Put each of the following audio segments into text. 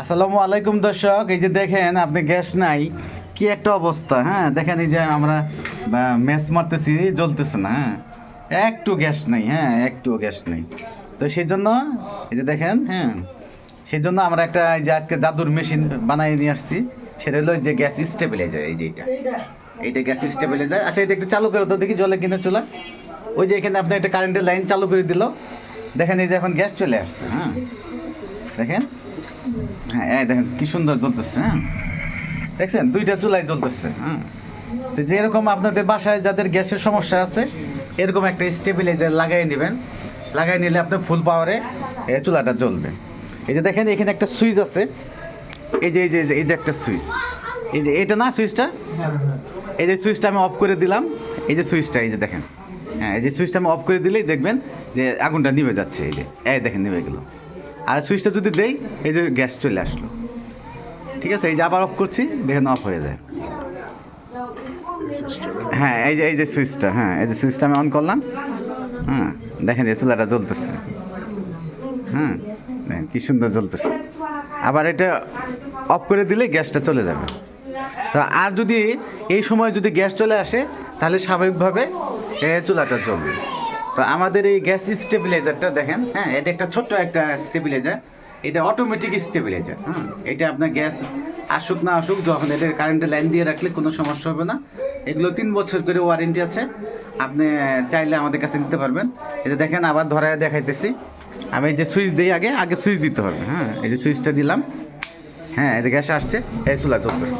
আসসালামু আলাইকুম দর্শক, এই যে দেখেন আপনি গ্যাস নাই, কি একটা অবস্থা হ্যাঁ? দেখেন এই যে আমরা ম্যাচ মারতেছি, জ্বলতেছে না হ্যাঁ? একটু গ্যাস নাই হ্যাঁ একটু গ্যাস নেই। তো সেই জন্য এই যে দেখেন হ্যাঁ? সেই জন্য আমরা একটা এই যে আজকে জাদুর মেশিন বানাই নিয়ে আসছি, সেটা হলো যে গ্যাস স্টেবিলাইজার, এই যে এটা। এইটা গ্যাস স্টেবিলাইজার। আচ্ছা এটা একটু চালু করে তো দেখি জলে কিনা চলে। ওই যে এখানে আপনি একটা কারেন্টের লাইন চালু করে দিল। দেখেন এই যে এখন গ্যাস চলে আসছে হ্যাঁ? দেখেন? হ্যাঁ দেখেন কি সুন্দর জ্বলতেছে হ্যাঁ? দেখছেন? দুইটা চুলাই জ্বলতেছে হ্যাঁ? তো যেরকম আপনাদের বাসায় যাদের গ্যাসের সমস্যা আছে, এরকম একটা স্টেবিলাইজার লাগাই নেবেন। লাগাই নিলে আপনার ফুল পাওয়ারে চুলাটা জ্বলবে। এই যে দেখেন, এখানে একটা সুইচ আছে। এই যে, এই যে- এই যে একটা সুইচ। এই যে, এটা না সুইচটা? এই যে সুইচটা আমি অফ করে দিলাম। এই যে সুইচটা, এই যে দেখেন। হ্যাঁ এই যে সুইচটা আমি অফ করে দিলেই দেখবেন যে আগুনটা নিভে যাচ্ছে, এই যে। এই দেখেন, নিভে গেল। আর সুইচটা যদি দেই, এই যে গ্যাস চলে আসলো। ঠিক আছে? এই যে আবার অফ করছি, দেখেন অফ হয়ে যায়। হ্যাঁ এই যে এই যে সুইচটা হ্যাঁ এই যে সুইচটা আমি অন করলাম। হ্যাঁ দেখেন এই চুলাটা জ্বলতেছে। হ্যাঁ দেখেন কি সুন্দর জ্বলতেছে। আবার এটা অফ করে দিলে গ্যাসটা চলে যাবে। তো আর যদি এই সময় যদি গ্যাস চলে আসে, তাহলে স্বাভাবিকভাবে চুলাটা জ্বলবে। তো আমাদের এই গ্যাস স্টেবিলাইজারটা দেখেন হ্যাঁ এটা একটা ছোট্ট একটা স্টেবিলাইজার, এটা অটোমেটিক স্টেবিলাইজার হ্যাঁ এটা আপনার গ্যাস আসুক না আসুক, যখন এটা কারেন্টের লাইন দিয়ে রাখলে কোনো সমস্যা হবে না। এগুলো তিন বছর করে ওয়ারেন্টি আছে, আপনি চাইলে আমাদের কাছে নিতে পারবেন। এটা দেখেন, আবার ধরায় দেখাইতেছি। আমি এই যে সুইচ দিই আগে আগে সুইচ দিতে হবে হ্যাঁ এই যে সুইচটা দিলাম। হ্যাঁ এই যে গ্যাস আসছে, এই চুলা চলতেছে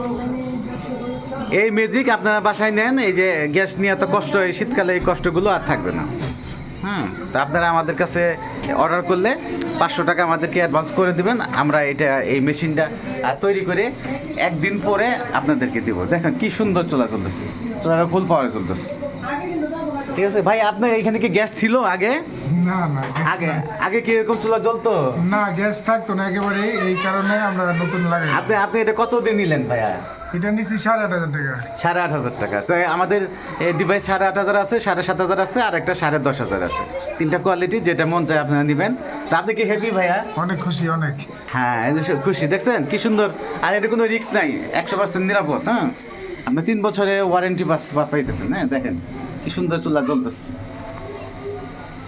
এই ম্যাজিক আপনারা বাসায় নেন, এই যে গ্যাস নিয়ে এত কষ্ট এই শীতকালে এই কষ্টগুলো আর থাকবে না। হুম তা আপনারা আমাদের কাছে অর্ডার করলে পাঁচশো টাকা আমাদেরকে অ্যাডভান্স করে দিবেন। আমরা এটা এই মেশিনটা তৈরি করে একদিন পরে আপনাদেরকে দিব। দেখেন কি সুন্দর চলা চলতেছে। চলাটা ফুল পাওয়ারে চলতেছে। ঠিক আছে ভাই আপনার এখানে কি গ্যাস ছিল আগে? না না আগে আগে কি এরকম চুলা জ্বলতো? না গ্যাস থাকতো না একেবারে এই কারণে আমরা নতুন লাগাই। আপনি আপনি এটা কত দিয়ে নিলেন ভাইয়া? এটা নিচ্ছি সাড়ে আট হাজার টাকা। সাড়ে আট হাজার টাকা। আমাদের ডিভাইস সাড়ে আট হাজার আছে সাড়ে সাত হাজার আছে আর একটা সাড়ে দশ হাজার আছে। তিনটা কোয়ালিটি যেটা মন চায় আপনারা নেবেন। তো আপনি কি হ্যাপি ভাইয়া? অনেক খুশি অনেক। হ্যাঁ খুশি দেখছেন? কি সুন্দর। আর এটা কোনো রিস্ক নাই একশো পার্সেন্ট নিরাপদ হ্যাঁ? আপনি তিন বছরে ওয়ারেন্টি পাইতেছেন হ্যাঁ? দেখেন কি সুন্দর চুলা জ্বলতেছে।